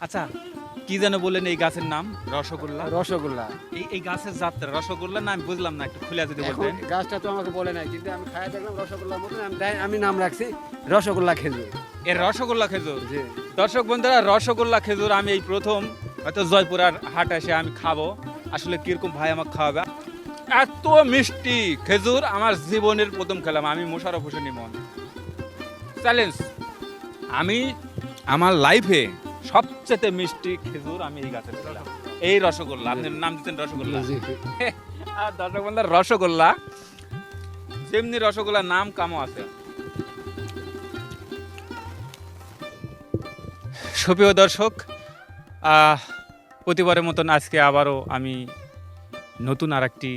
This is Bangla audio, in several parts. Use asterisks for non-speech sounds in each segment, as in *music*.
আচ্ছা কি যেন বললেন এই গাছের নাম? রসগোল্লা? রসগোল্লা। এই এই গাছের যাত্রা রসগোল্লা না? আমি বুঝলাম না একটু খুলে যদি বলতেন। গাছটা তো আমাকে বলে নাই কিন্তু আমি খাই দেখলাম রসগোল্লার মতন আমি আমি নাম রাখছি রসগোল্লা খেজুর। এর রসগোল্লা খেজুর? জি। দর্শক বন্ধুরা রসগোল্লা খেজুর আমি এই প্রথম হয়তো জয়পুরার হাট এসে আমি খাব। আসলে কীরকম ভাই আমাকে খাওয়াবে? এত মিষ্টি খেজুর আমার জীবনের প্রথম খেলাম আমি মোশারফ হোসেন ইমন চ্যালেঞ্জ আমি আমার লাইফে সবচেয়ে মিষ্টি খেজুর আমি এই গাছের খেলাম এই রসগোল্লা আপনি নাম দিচ্ছেন রসগোল্লা? *laughs* আর দর্শক বন্ধুরা রসগোল্লা যেমনি রসগোল্লার নাম কামও আছে। সুপ্রিয় দর্শক প্রতিবারের মতন আজকে আবারও আমি নতুন আর একটি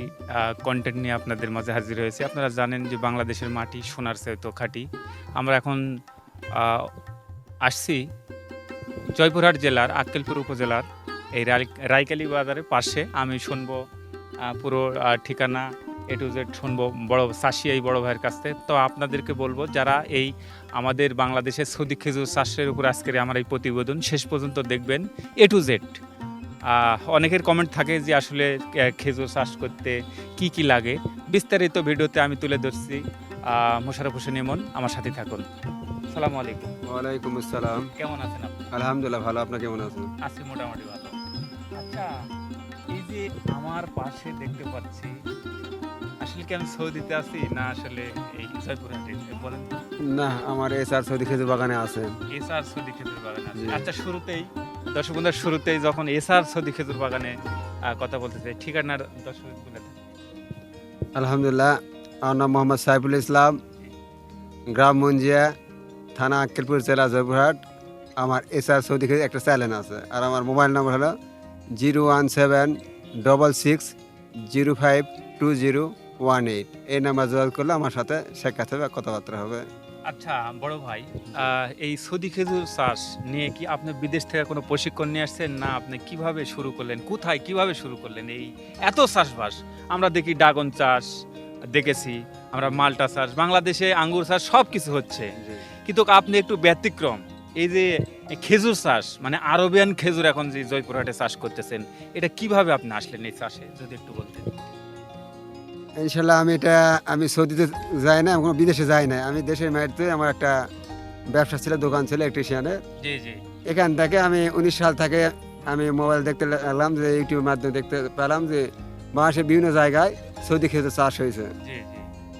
কন্টেন্ট নিয়ে আপনাদের মাঝে হাজির হয়েছি। আপনারা জানেন যে বাংলাদেশের মাটি সোনার তো খাঁটি। আমরা এখন আসছি জয়পুরহাট জেলার, আক্কেলপুর উপজেলার এই রাইকালি বাজারের পাশে আমি শুনব পুরো ঠিকানা এ টু জেড শুনব বড় চাষি এই বড় ভাইয়ের কাছ থেকে। তো আপনাদেরকে বলব, যারা এই আমাদের বাংলাদেশের সৌদি খেজুর চাষের উপর আজকের আমার এই প্রতিবেদন শেষ পর্যন্ত দেখবেন এ টু জেড অনেকের কমেন্ট থাকে যে আসলে খেজুর চাষ করতে কি কি লাগে। বিস্তারিত ভিডিওতে আমি তুলে ধরছি মোশারফ হোসেন ইমন, আমার সাথে থাকুন। সালামু আলাইকুম। ওয়ালাইকুম আসসালাম। কেমন আছেন আপনি? আলহামদুলিল্লাহ ভালো। আপনি কেমন আছেন? আছি মোটামুটি ভালো। আচ্ছা এই যে আমার পাশে দেখতে পাচ্ছি আসলে কি আমি সৌদিতে আছি না আসলে এই বলেন না আমার এস আর সৌদি খেজুর বাগানে আছে। এসআর সৌদি খেজুর বাগানে আছে। আচ্ছা শুরুতেই দর্শক বন্ধুরা শুরুতেই যখন এসআর সৌদি খেজুর বাগানে কথা বলতে চাই ঠিকানার দর্শক আলহামদুলিল্লাহ আমার নাম মোহাম্মদ সাইফুল ইসলাম গ্রাম মঞ্জিয়া থানা আক্কেলপুর জেলা জয়পুরহাট, আমার এস আর সৌদি খেজুর একটা চ্যানেল আছে, আর আমার মোবাইল নম্বর হলো zero one seven double six zero five two zero one eight. এই নাম্বার যোগাযোগ করলে আমার সাথে সাক্ষাৎ হবে কথাবার্তা হবে। আচ্ছা বড় ভাই এই সৌদি খেজুর চাষ নিয়ে কি আপনি বিদেশ থেকে কোনো প্রশিক্ষণ নিয়ে আসছেন? না, আপনি কীভাবে শুরু করলেন? কোথায় কীভাবে শুরু করলেন? এই এত চাষবাস, আমরা দেখি ড্রাগন চাষ দেখেছি আমরা মালটা চাষ বাংলাদেশে আঙ্গুর চাষ সব কিছু হচ্ছে কিন্তু আপনি একটু ব্যতিক্রম এই যে খেজুর চাষ মানে আরবিয়ান খেজুর এখন যে জয়পুরহাটে চাষ করতেছেন এটা কীভাবে আপনি আসলেন এই চাষে যদি একটু বলতেন? ইনশাল্লাহ আমি এটা আমি সৌদিতে যাই না কোনো বিদেশে যাই না আমি দেশের মাটিতে আমার একটা ব্যবসা ছিল দোকান ছিল ইলেকট্রিশিয়ানের জি জি। এখান থেকে আমি উনিশ সাল থেকে আমি মোবাইল দেখতে লাগলাম যে ইউটিউবের মাধ্যমে দেখতে পেলাম যে বাংলাদেশের বিভিন্ন জায়গায় সৌদি খেতে চাষ হয়েছে।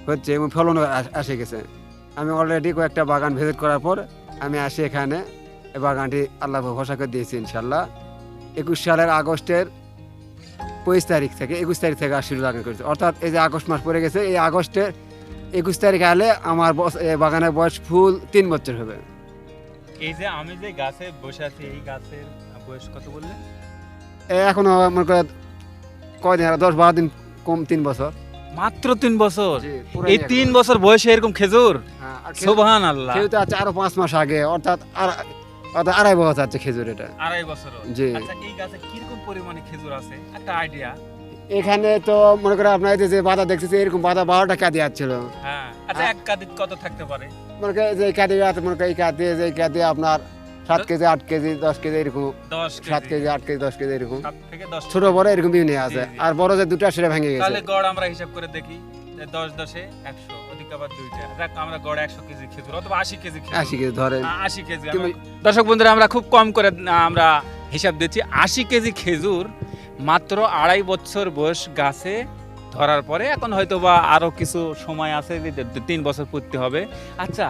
হচ্ছে এবং ফলনও আস- আসে গেছে। আমি অলরেডি কয়েকটা বাগান ভিজিট করার পর আমি আসি এখানে। এই বাগানটি আল্লাহ ভরসা করে দিয়েছি ইনশাল্লাহ একুশ সালের আগস্টের পঁচিশ তারিখ থেকে একুশ তারিখ থেকে আর শুরু বাগান করেছে। অর্থাৎ এই যে আগস্ট মাস পড়ে গেছে এই আগস্টের একুশ তারিখ আলে আমার বাগানের বয়স ফুল তিন বছর হবে। এই যে আমি যে গাছে বসে আছি এই গাছের বয়স কত বললেন? এখনও মনে করে কয়দিন আর দশ বারো দিন কম তিন বছর। মাত্র তিন বছর? এই তিন বছর বয়সে এরকম খেজুর? হ্যাঁ, সোবাহান আল্লাহ আছে আরও পাঁচ মাস আগে অর্থাৎ আর অর্থাৎ আড়াই বছর আছে খেজুর এটা। আড়াই বছর। জি। আচ্ছা এই গাছে কীরকম পরিমাণে খেজুর আছে? একটা আইডিয়া এখানে তো মনে করে আপনার যে- বাধা দেখতেছে এরকম বাধা বারোটা কাঁদি ছিল হ্যাঁ আচ্ছা এক কাদিত কত থাকতে পারে? মনে করে যে কাঁদি আছে মনে করে এই কাঁদি যে কাঁদি আপনার সাত কেজি আট কেজি দশ কেজি এরকম। সাত কেজি। আট কেজি দশ কেজি এরকম। ছোট বড় এরকম বিভিন্ন আছে। আর বড় যে দুটো সেটা ভেঙে গেছে। তাহলে গড় আমরা হিসাব করে দেখি। দশ দশে একশো দর্শক বন্ধুরা আমরা খুব কম করে আমরা হিসাব দিচ্ছি। আশি কেজি খেজুর মাত্র আড়াই বছর বয়স গাছে ধরার পরে এখন হয়তো বা আরও কিছু সময় আছে তিন বছর পড়তে হবে। আচ্ছা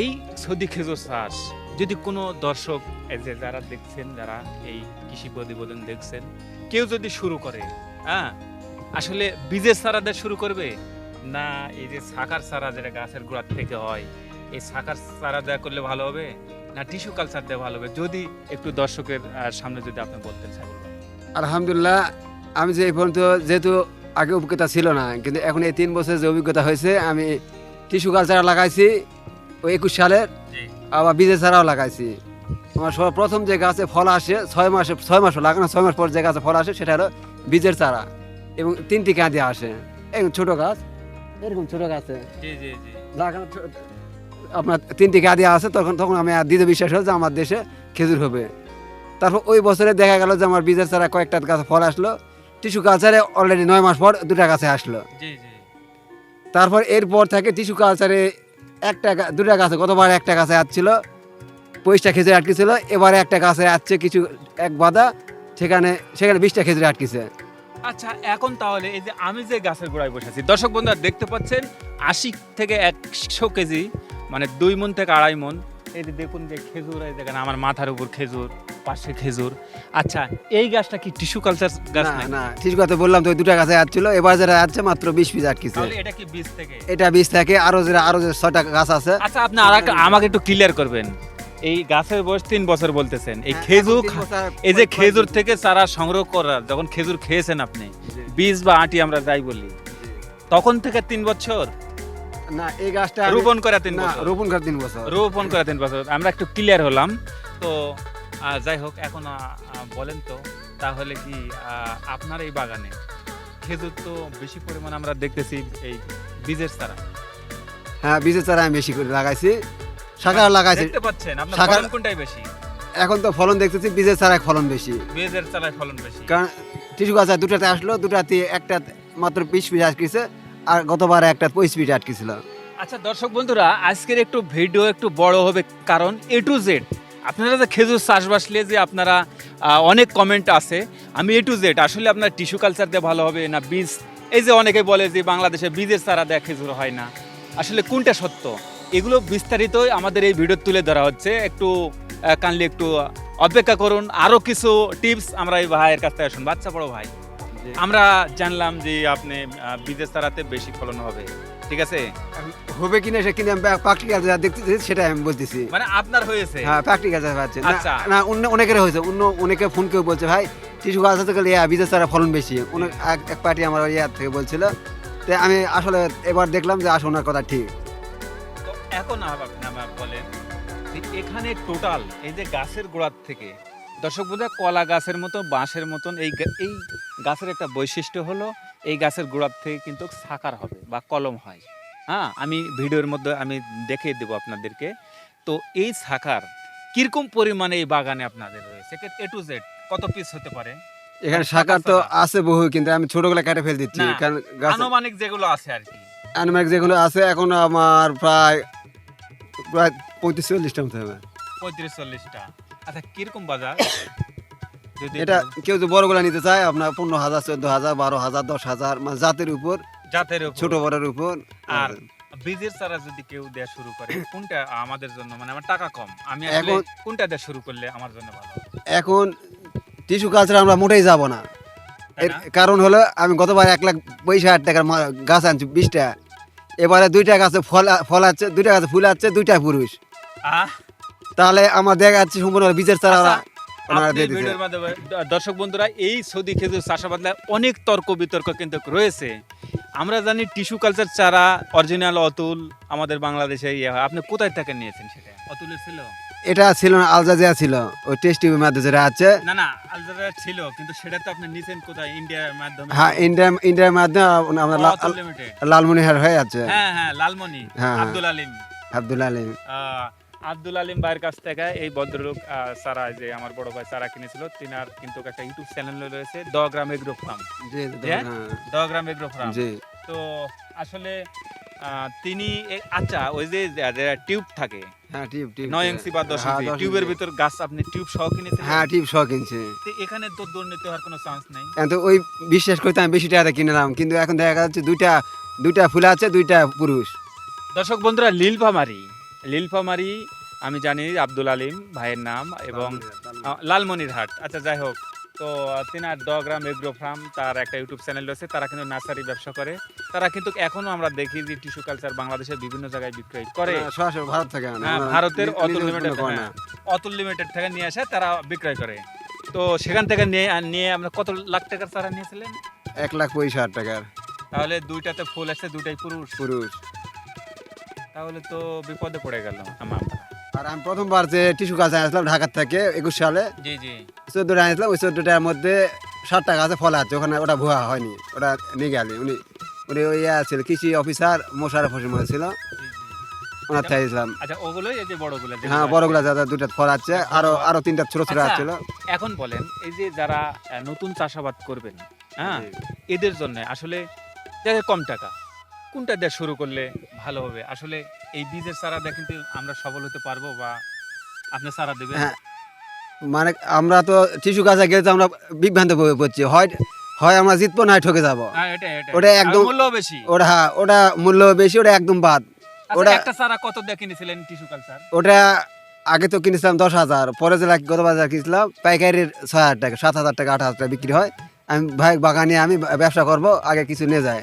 এই সৌদি খেজুর চাষ যদি কোনো দর্শক এই যে যারা দেখছেন যারা এই কৃষি প্রতিবেদন দেখছেন কেউ যদি শুরু করে হ্যাঁ আসলে বীজের চারা দিয়ে শুরু করবে? না এই যে শাকার চারা যেটা গাছের গোড়ার থেকে হয় এই শাকার চারা দেওয়া করলে ভালো হবে? না টিস্যু কালচার দেওয়া ভালো হবে? যদি একটু দর্শকের সামনে যদি আপনি বলতেন সাইবুল। আলহামদুলিল্লাহ আমি যে এই পর্যন্ত যেহেতু আগে অভিজ্ঞতা ছিল না কিন্তু এখন এই তিন বছর যে অভিজ্ঞতা হয়েছে আমি টিস্যু কালচার লাগাইছি ওই একুশ সালের আবার বীজের চারাও লাগাইছি। আমার সব প্রথম যে গাছে ফল আসে ছয় মাসে ছয় মাস লাগানো ছয় মাস পর যে গাছে ফল আসে সেটা হলো বীজের চারা এবং তিনটি কাঁদি আসে। এরকম ছোট গাছ এরকম ছোট গাছে। লাগানো আপনার তিনটি কাঁদি আছে তখন তখন আমি আর দিতে বিশ্বাস হল যে আমার দেশে খেজুর হবে। তারপর ওই বছরে দেখা গেল যে আমার বীজের চারা কয়েকটা গাছে ফল আসলো। টিস্যু কালচারে অলরেডি নয় মাস পর দুটা গাছে আসলো। তারপর এরপর থেকে টিস্যু কালচারে একটা দুটা গাছে গতবার একটা গাছে আসছিল পঁচিশটা খেজুর আটকেছিল এবারে একটা গাছে আসছে কিছু, এক বাদা, সেখানে সেখানে বিশটা খেজুর আটকেছে। আচ্ছা এখন তাহলে এই যে আমি যে গাছের গোড়ায় বসেছি দর্শক বন্ধুরা দেখতে পাচ্ছেন, আশি থেকে একশো কেজি মানে দুই মন থেকে আড়াই মন এই যে দেখুন যে খেজুর এই দেখেন আমার মাথার উপর খেজুর পাশে খেজুর। আচ্ছা এই গাছটা কি টিস্যু কালচার গাছ না না টিস্যু গাছে বললাম তো দুটা গাছে আসছিল এবার যেটা আসছে মাত্র বিশ পিস আটকেছে তাহলে এটা কি বীজ থেকে? এটা বীজ থাকে আরও যে আরও যে ছয়টা গাছ আছে। আচ্ছা আপনি আর আমাকে একটু ক্লিয়ার করবেন। এই গাছের বয়স তিন বছর বলতেছেন। এই হ্যাঁ, খেজুর এই যে খেজুর থেকে চারা সংগ্রহ করার যখন খেজুর খেয়েছেন আপনি বীজ বা আটি আমরা যাই বলি তখন থেকে তিন বছর? না এই গাছটা রোপণ করে তিন না বছর। রোপণ করে তিন বছর। রোপণ করে তিন বছর। আমরা একটু ক্লিয়ার হলাম। তো যাই হোক এখন বলেন তো তাহলে কি আপনার এই বাগানে খেজুর তো বেশি পরিমাণ আমরা দেখতেছি এই বীজের চারা। হ্যাঁ বীজের চারা আমি বেশি করে লাগাইছি। শাখা লাগাইছি। দেখতে পাচ্ছেন আপনার ফলন কোনটাই বেশি? এখন তো ফলন দেখতেছি বীজের চারায় ফলন বেশি। বীজের চারায় ফলন বেশি। কারণ টিসু গাছ দুটাতে আসলো দুটাতে একটা মাত্র বিশ পিস আটকেছে আর গতবার একটা পিস আটকেছিল। আচ্ছা দর্শক বন্ধুরা, আজকের একটু ভিডিও একটু বড় হবে কারণ এ টু জেড আপনারা যে খেজুর চাষবাস নিয়ে যে আপনারা অনেক কমেন্ট আছে, আমি এ টু জেড আসলে আপনার টিস্যু কালচার দিয়ে ভালো হবে না বীজ? এই যে অনেকে বলে যে বাংলাদেশে বীজের চারা দেয়া খেজুর হয় না। আসলে কোনটা সত্য? এগুলো বিস্তারিত আমাদের এই ভিডিও তুলে ধরা হচ্ছে। একটু কানলি একটু অপেক্ষা করুন। আরও কিছু টিপস আমরা এই ভাইয়ের কাছ থেকে শুনব। আচ্ছা বড় ভাই। আমরা জানলাম যে আপনি বীজের চারাতে বেশি ফলন হবে ঠিক আছে? হবে কিনা সে কিনে প্র্যাকটিক্যাল যা দেখতেছি সেটা আমি বলতেছি। মানে আপনার হয়েছে? হ্যাঁ প্র্যাকটিক্যাল যা পাচ্ছে না আচ্ছা। অন্য অনেকের হয়েছে অন্য অনেকে ফোন কেউ বলছে ভাই টিসু গাছ আছে গেলে বীজের চারা ফলন বেশি। অনেক এক- পার্টি আমার ইয়ার থেকে বলছিল। তো আমি আসলে এবার দেখলাম যে আসলে ওনার কথা ঠিক। এখন বলেন এখানে টোটাল এই যে গাছের গোড়ার থেকে দর্শক বোধহয় কলা গাছের মতো বাঁশের মতন এই এই গাছের একটা বৈশিষ্ট্য হলো এই গাছের গোড়ার থেকে কিন্তু সাকার হবে বা কলম হয়। হ্যাঁ আমি ভিডিওর মধ্যে আমি দেখিয়ে দেবো আপনাদেরকে। তো এই সাকার কীরকম পরিমাণে এই বাগানে আপনাদের রয়েছে? এ টু জেড কত পিস হতে পারে? এখানে শাখার তো আছে বহু কিন্তু আমি ছোটগুলো কেটে ফেল দিচ্ছি কারণ আনুমানিক যেগুলো আছে আর কি। অ্যানিমাল যেগুলো আছে এখন আমার প্রায় প্রায় পঁয়ত্রিশ চল্লিশটা মতো হবে। পঁয়ত্রিশ চল্লিশটা। আচ্ছা কীরকম বাজার? এটা কেউ যদি বড়গুলো নিতে চায় আপনার পনেরো হাজার চোদ্দ হাজার বারো হাজার দশ হাজার মানে জাতের উপর জাতের উপর। ছোট বড়ের উপর। আর বীজের চারা যদি কেউ দেয়া শুরু করে কোনটা আমাদের জন্য? মানে আমার টাকা কম। আমি এখন- কোনটা দেয়া শুরু করলে আমার জন্য ভালো এখন টিস্যু কালচার আমরা মোটেই যাব না। এর কারণ হলো আমি গতবার এক লাখ পঁয়ষট্টি হাজার টাকার গাছ আনছি বিশটা। এবারে দুইটা গাছে ফল ফল আছে দুইটা গাছে ফুল আছে দুইটা পুরুষ। আহ, তাহলে আমার দেখা যাচ্ছে সম্পূর্ণ বীজের চারা আচ্ছা, দর্শক বন্ধুরা এই সৌদি খেজুর চাষাবাদে অনেক তর্ক বিতর্ক কিন্তু রয়েছে। আমরা জানি টিস্যু কালচার চারা অরিজিনাল অতুল আমাদের বাংলাদেশে ইয়ে হয়। আপনি কোথায় থেকে নিয়েছেন সেটা? অতুলের ছিল? এটা ছিল না আলজাজিয়া ছিল। ওই টেস্ট টিভির মাধ্যমে যেটা আছে। না না আলজারা ছিল কিন্তু সেটা তো আপনি নিছেন কোথায়? ইন্ডিয়ার মাধ্যমে? হ্যাঁ ইন্ডিয়া ইন্ডিয়ার মাধ্যমে আমরা লালমনিহার হয়ে আছে। হ্যাঁ হ্যাঁ লালমনি হ্যাঁ। আব্দুল আলিম। আব্দুল আলিম। আব্দুল আলিম ভাইয়ের কাছ থেকে এই ভদ্রলোক সারা যে আমার বড় ভাই সারা কিনেছিল তিনার কিন্তু একটা ইউটিউব চ্যানেল রয়েছে দ গ্রাম এগ্রো ফার্ম। জি হ্যাঁ? হ্যাঁ, দ গ্রাম এগ্রো ফার্ম। তো আসলে তিনি আচ্ছা ওই যে টিউব থাকে হ্যাঁ টিপ টিপ নয় ইঞ্চি বা দশ ইঞ্চি টিউবের ভিতর গাছ আপনি টিউব সহ কিনেছেন? হ্যাঁ সহ কিনছে। এখানে তো দুর্নীতি হওয়ার কোনো চান্স নেই। তো ওই বিশ্বাস করতে আমি বেশি টাকা কিনলাম কিন্তু এখন দেখা যাচ্ছে দুইটা দুইটা ফুল আছে দুইটা পুরুষ। দর্শক বন্ধুরা লিলফামারি লিলফামারি আমি জানি আব্দুল আলিম ভাইয়ের নাম এবং লালমনিরহাট আচ্ছা যাই হোক। তো তিনার দ গ্রাম এগ্রো ফার্ম তার একটা ইউটিউব চ্যানেল রয়েছে তারা কিন্তু নার্সারি ব্যবসা করে। তারা কিন্তু এখনও আমরা দেখি যে টিস্যু কালচার বাংলাদেশের বিভিন্ন জায়গায় বিক্রয় করে। ভারত থেকে হ্যাঁ, ভারতের অতুল লিমিটেড না। অতুল লিমিটেড থেকে নিয়ে আসে তারা বিক্রয় করে। তো সেখান থেকে নিয়ে নিয়ে আমরা কত লাখ টাকার চারা নিয়েছিলেন? এক লাখ পঁচিশ হাজার টাকার। তাহলে দুইটাতে ফুল আছে দুইটাই পুরুষ। পুরুষ। তাহলে তো বিপদে পড়ে গেল আমার আর আমি প্রথমবার যে টিস্যু গাছ আসলাম ঢাকার থেকে একুশ সালে। জি জি। চোদ্দোটা আনছিলাম ওই চোদ্দোটার মধ্যে ষাটটা গাছে ফল আছে ওখানে ওটা ভুয়া হয়নি ওটা নিয়ে গেলি। উনি উনি ওই ছিল কৃষি অফিসার মোশারফ হোসেন ছিল। ওনার থেকে আচ্ছা ওগুলোই এই যে বড়গুলো হ্যাঁ আছে। বড়গুলা দাদা দুটা ফল আছে আরও আরও তিনটা ছোট ছোট আচ্ছা, আছিল এখন বলেন এই যে যারা নতুন চাষাবাদ করবেন হ্যাঁ এদের জন্য আসলে কম টাকা কোনটা দিয়ে শুরু করলে ভালো হবে? আসলে এই বীজের চারা দিয়ে কিন্তু আমরা সফল হতে পারব বা আপনি চারা দেবেন? হ্যাঁ। মানে আমরা তো টিসু গাছে গেলে তো আমরা বিভ্রান্ত পড়ছি। হয় হয় আমরা জিতবো না ঠকে যাব। হ্যাঁ ওটা একদম- মূল্য বেশি। ওটা হ্যাঁ ওটা মূল্য বেশি ওটা একদম বাদ। আচ্ছা, ওটা- একটা চারা কত দিয়ে কিনেছিলেন টিস্যু কালচার? ওটা আগে তো কিনেছিলাম দশ হাজার পরে যে গত বাজার কিনেছিলাম পাইকারির ছয় হাজার টাকা সাত হাজার টাকা আট হাজার টাকা বিক্রি হয়। আমি ভাই বাগানে আমি ব্যবসা করব আগে কিছু নিয়ে যায়।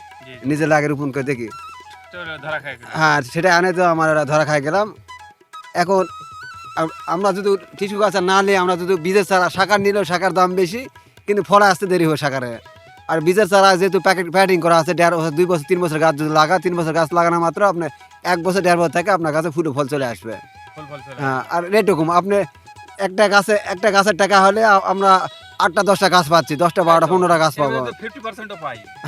নিজের লাগে রোপণ করে দেখি। হ্যাঁ সেটা আনে তো আমার ধরা খাই গেলাম। এখন আমরা যদি টিসু গাছ না নিয়ে আমরা যদি বীজের চারা শাকার নিলেও শাকার দাম বেশি কিন্তু ফলে আসতে দেরি হয় শাকারে। আর বীজের চারা যেহেতু প্যাকেট প্যাকিং করা আছে দেড় বছর দুই বছর তিন বছর গাছ যদি লাগা তিন বছর গাছ লাগানো মাত্র আপনি এক বছর দেড় বছর থেকে আপনার কাছে ফুটো ফল চলে আসবে। ফল ফল হ্যাঁ আর রেটও কম। আপনি একটা গাছে একটা গাছের টাকা হলে আমরা আটটা দশটা গাছ পাচ্ছি দশটা বারোটা পনেরোটা গাছ পাবো।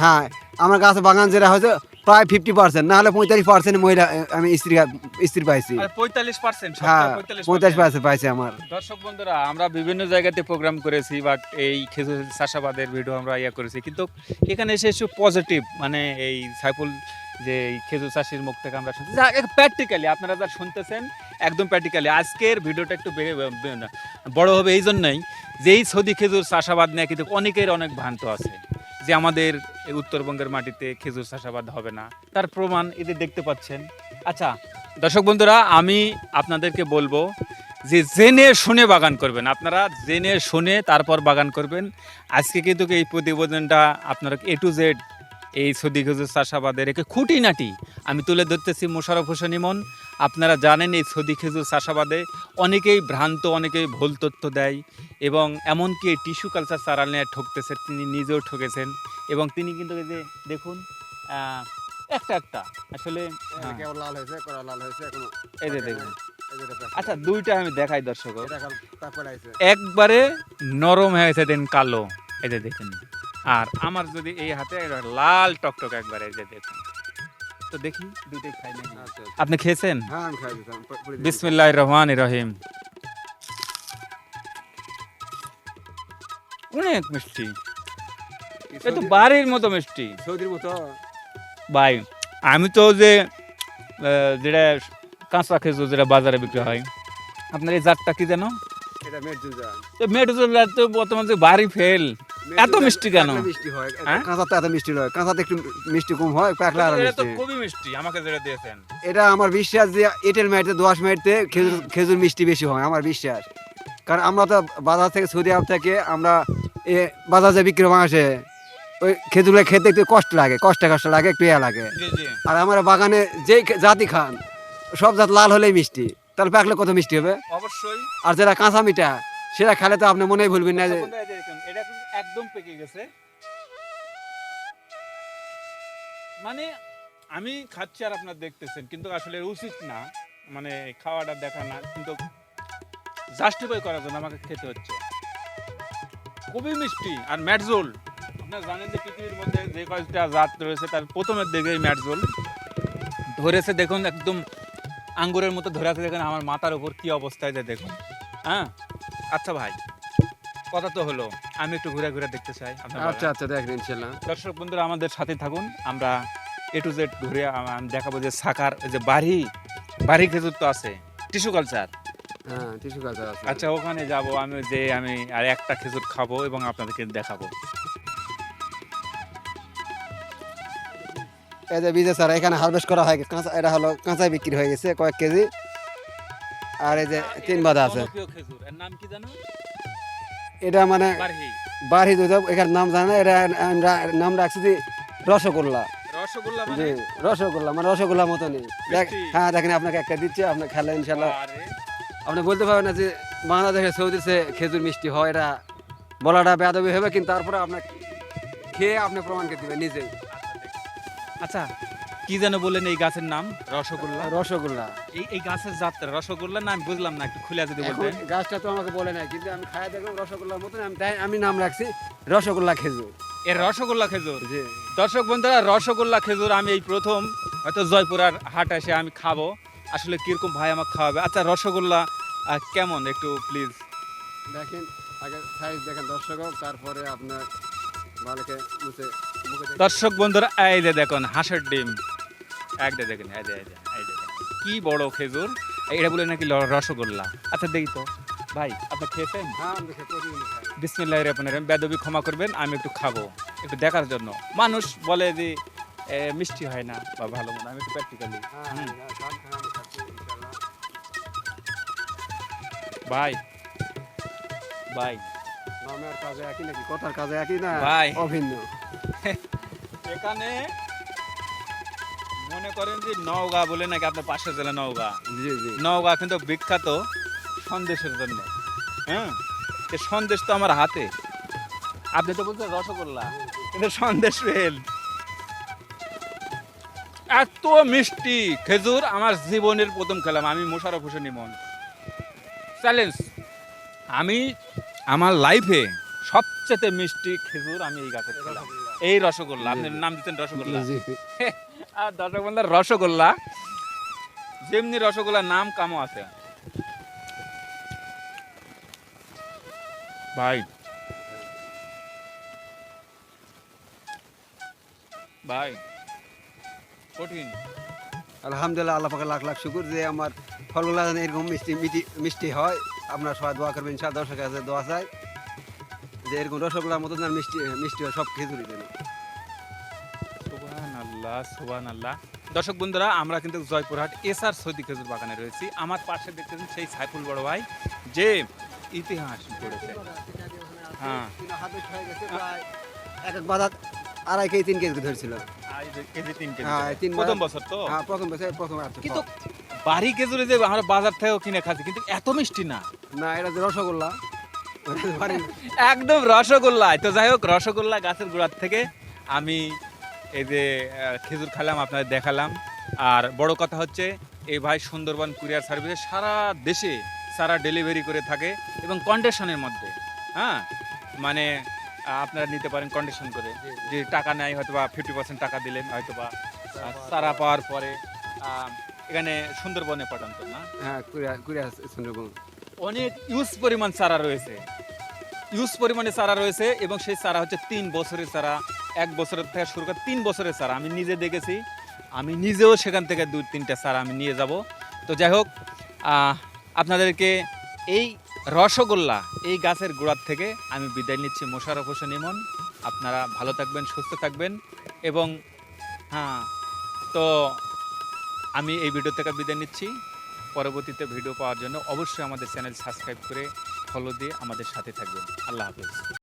হ্যাঁ আমার গাছ বাগান যেটা হয়েছে প্রায় ফিফটি পার্সেন্ট না হলে পঁয়তাল্লিশ পার্সেন্ট মহিলা আমি স্ত্রী স্ত্রী পাইছি। পঁয়তাল্লিশ পার্সেন্ট হ্যাঁ পঁয়তাল্লিশ পার্সেন্ট পাইছি আমার। দর্শক বন্ধুরা আমরা বিভিন্ন জায়গাতে প্রোগ্রাম করেছি বাট এই খেজুর চাষাবাদের ভিডিও আমরা ইয়া করেছি। কিন্তু এখানে এসে একটু পজিটিভ মানে এই সাইফুল যে এই খেজুর চাষির মুখ থেকে আমরা শুনছি প্র্যাকটিক্যালি আপনারা যা শুনতেছেন, একদম প্র্যাকটিক্যালি আজকের ভিডিওটা একটু বেড়ে- হবে এই জন্যই যে এই সৌদি খেজুর চাষাবাদ নিয়ে কিন্তু অনেকের অনেক ভ্রান্ত আছে। যে আমাদের উত্তরবঙ্গের মাটিতে খেজুর চাষাবাদ হবে না। তার প্রমাণ এদের দেখতে পাচ্ছেন। আচ্ছা দর্শক বন্ধুরা, আমি আপনাদেরকে বলব যে জেনে শুনে বাগান করবেন। আপনারা জেনে শুনে তারপর বাগান করবেন। আজকে কিন্তু এই প্রতিবেদনটা আপনারা এ টু জেড এই সদি খেজুর চাষাবাদের একে খুঁটিনাটি। আমি তুলে ধরতেছি মোশারফ হোসেন ইমন। আপনারা জানেন এই সদি খেজুর চাষাবাদে অনেকেই ভ্রান্ত অনেকেই ভুল তথ্য দেয় এবং এমনকি এই টিস্যু কালচার চারা নিয়ে ঠকতেছে তিনি নিজেও ঠকেছেন এবং তিনি কিন্তু এই যে দেখুন একটা একটা আসলে লাল হয়েছে লাল হয়েছে এই যে দেখুন। আচ্ছা দুইটা আমি দেখাই দর্শক। একবারে নরম হয়ে গেছে দেন কালো। এই যে দেখুন। আর আমার যদি এই হাতে লাল টকটক একবারে যে দেখুন। তো দেখি দুইটাই খাই আচ্ছা আচ্ছা। আপনি খেয়েছেন? হ্যাঁ। বিসমিল্লাহ রহমান রহিম। অনেক মিষ্টি। এ তো বাড়ির মতো মিষ্টি। সৌদির মতো। ভাই আমি তো যে যেটা কাঁচা খেজুর যেটা বাজারে বিক্রি হয় আপনার এই জাতটা কি যেন? এটা জান মেটুজোর তো বর্তমানে যে বাড়ি ফেল। এত মিষ্টি কেন? মিষ্টি হয় হ্যাঁ? কাঁচাতে এত মিষ্টি নয় কাঁচাতে একটু মিষ্টি কম হয় পাকলে আরও এটা তো মিষ্টি। খুবই মিষ্টি আমাকে যেটা দিয়েছেন। এটা আমার বিশ্বাস যে এটেল মাইটে দোয়াশ মাইটে খেজুর খেজুর মিষ্টি বেশি হয় আমার বিশ্বাস। কারণ আমরা তো বাজার থেকে সৌদি আরব থেকে আমরা এ বাজারে বিক্রি বাংলাদেশে ওই খেজুরে খেতে একটু কষ্ট লাগে কষ্ট কষ্ট লাগে একটু ইয়া লাগে। আর আমার বাগানে যেই জাতি খান সব জাত লাল হলেই মিষ্টি। তাহলে পাকলে কত মিষ্টি হবে? অবশ্যই। আর যারা কাঁচা মিঠা সেটা খেলে তো আপনি মনেই ভুলবেন না যে একদম পেকে গেছে। মানে আমি খাচ্ছি আর আপনার দেখতেছেন, কিন্তু আসলে উচিত না। মানে খাওয়াটা দেখা না, কিন্তু জাস্টিফাই করার জন্য আমাকে খেতে হচ্ছে। খুবই মিষ্টি আর ম্যাটজোল। আপনারা জানেন যে পৃথিবীর মধ্যে যে কয়েকটা জাত রয়েছে, তার প্রথমের দিকে ম্যাটজোল। ধরেছে দেখুন, একদম আঙ্গুরের মতো ধরে আছে দেখুন, আমার মাথার উপর কি অবস্থায় যে দেখুন। হ্যাঁ? আচ্ছা ভাই কথা তো হলো। আমি একটু ঘুরে ঘুরে দেখতে চাই আপনার আচ্ছা বাগান। আচ্ছা দেখেন ইনশাল্লাহ। দর্শক বন্ধুরা আমাদের সাথে থাকুন। আমরা এ টু জেড ঘুরে আম- আমি দেখাবো যে সাকার এই যে বাড়ি বাড়ি খেজুর তো আছে। Tissue culture. হ্যাঁ টিসু গাছ আছে। আচ্ছা ওখানে যাব আমি যে আমি আর একটা খেজুর খাব এবং আপনাদেরকে দেখাবো। এই যে বীজে স্যার এখানে হারভেস্ট করা হয় কাঁচা এটা হলো কাঁচা বিক্রি হয়ে গেছে কয়েক কেজি। আর এই যে তিন বাদা আছে। জনপ্রিয় খেজুর। এর নাম কি জানো? এটা মানে বারহি। বাড়ি দুধ এখানে নাম জানে না এটা আমরা নাম রাখছি যে রসগোল্লা। রসগোল্লা জি মানে রসগোল্লা মানে রসগোল্লা মতনই। দেখ হ্যাঁ দেখেন আপনাকে একটা দিচ্ছে আপনার খেলে ইনশাল্লাহ। আপনি বলতে পারবেন না যে বাংলাদেশে সৌদিতে খেজুর মিষ্টি হয় এটা বলাটা বেদবি হবে কিন্তু তারপরে আপনার খেয়ে আপনি প্রমাণ করে দিবেন নিজেই। আচ্ছা কি যেন বলেন এই গাছের নাম? রসগোল্লা। রসগোল্লা। এই এই গাছের জাতটা রসগোল্লা না আমি বুঝলাম না একটু খুলে যদি বলতেন। গাছটা তো আমাকে বলে নাই কিন্তু আমি খাই দেখলাম রসগোল্লার মতন আমি তাই আমি নাম রাখছি রসগোল্লা খেজুর। এর রসগোল্লা খেজুর? জি। দর্শক বন্ধুরা রসগোল্লা খেজুর আমি এই প্রথম হয়তো জয়পুরার হাট এসে আমি খাব। আসলে কীরকম ভাই আমাকে খাওয়াবে? আচ্ছা রসগোল্লা কেমন একটু প্লিজ দেখেন আগে সাইজ দেখেন দর্শক তারপরে আপনার ভালোকে মুখে দর্শক বন্ধুরা এই যে দেখুন হাঁসের ডিম। একটা দেখেন এই দেখেন। কি বড় খেজুর। এটা বলে নাকি রসগোল্লা। আচ্ছা দেখি তো। ভাই আপনি খেয়েছেন? হ্যাঁ বিসমিল্লাহ রহমানির রহিম। বেদবি ক্ষমা করবেন আমি একটু খাব একটু দেখার জন্য। মানুষ বলে যে এ, মিষ্টি হয় না বা ভালো মনে আমি একটু প্র্যাকটিক্যালি হ্যাঁ। ভাই। ভাই। নামের কাজে একই নাকি? কথার কাজে একই না? ভাই। অভিন্ন। *laughs* এখানে মনে করেন যে নওগাঁ বলে নাকি আপনার পাশের জেলা নওগাঁ? জি জি। নওগাঁ কিন্তু বিখ্যাত সন্দেশের জন্য। হ্যাঁ? সে সন্দেশ তো আমার হাতে। আপনি তো বলছেন রসগোল্লা। কিন্তু সন্দেশ ফেল। এত মিষ্টি খেজুর আমার জীবনের প্রথম খেলাম। আমি মোশারফ হোসেন ইমন চ্যালেঞ্জ। আমি আমার লাইফে সবচেয়ে মিষ্টি খেজুর আমি এই গাছে এই রসগোল্লা। আপনি নাম দিচ্ছেন রসগোল্লা। জি আর দর্শক বন্ধুরা, রসগোল্লা। যেমনি রসগোল্লার নাম কামও আছে। ভাই। ভাই। কঠিন। আলহামদুলিল্লাহ, আল্লাহ লাখ লাখ শুকুর যে আমার ফলগুলা এরকম মিষ্টি মিষ্টি মিষ্টি হয়। আপনার সবাই দোয়া করবেন ইনশাল দর্শকের কাছে দোয়া চাই যে এরকম রসগোল্লার মতো মিষ্টি মিষ্টি হয় সব খেজুরি যেন। আল্লাহ সুবহান আল্লাহ দর্শক বন্ধুরা আমরা কিন্তু জয়পুরহাট এস আর সৌদি খেজুর বাগানে রয়েছি। আমার পাশে দেখতেছেন সেই সাইফুল বড় ভাই যে ইতিহাস পড়েছে। হ্যাঁ। এক এক বাজার আড়াই কেজি তিন কেজি ধরছিল। আই যে কেজি তিন কেজি হ্যাঁ, প্রথম বছর তো? হ্যাঁ প্রথম বছর প্রথম কিন্তু বাড়ি খেজুরে যে আমরা বাজার থেকেও কিনে খাচ্ছি কিন্তু এত মিষ্টি না। না এটা যে রসগোল্লা। *laughs* একদম রসগোল্লা তো যাই হোক রসগোল্লা গাছের গোড়ার থেকে আমি এই যে খেজুর খেলাম আপনাদের দেখালাম। আর বড় কথা হচ্ছে এই ভাই সুন্দরবন কুরিয়ার সার্ভিসে সারা দেশে সারা ডেলিভারি করে থাকে এবং কন্ডিশনের মধ্যে হ্যাঁ? মানে আপনারা নিতে পারেন কন্ডিশন করে। যে টাকা নেয় হয়তো বা ফিফটি পার্সেন্ট টাকা দিলেন হয়তো বা চারা পাওয়ার পরে এখানে সুন্দরবনে পাঠান তো না? হ্যাঁ কুড়িয়া সুন্দরবন। অনেক ইউজ পরিমাণ চারা রয়েছে। ইউজ পরিমাণে চারা রয়েছে এবং সেই চারা হচ্ছে তিন বছরের চারা। এক বছরের থেকে শুরু করে তিন বছরের চারা আমি নিজে দেখেছি। আমি নিজেও সেখান থেকে দুই, তিনটা চারা আমি নিয়ে যাব। তো যাই হোক আপনাদেরকে এই রসগোল্লা, এই গাছের গোড়ার থেকে আমি বিদায় নিচ্ছি। মোশারফ হোসেন ইমন, আপনারা ভালো থাকবেন, সুস্থ থাকবেন এবং হ্যাঁ তো আমি এই ভিডিও থেকে বিদায় নিচ্ছি। পরবর্তীতে ভিডিও পাওয়ার জন্য অবশ্যই আমাদের চ্যানেল সাবস্ক্রাইব করে ফলো দিয়ে আমাদের সাথে থাকবেন। আল্লাহ হাফেজ।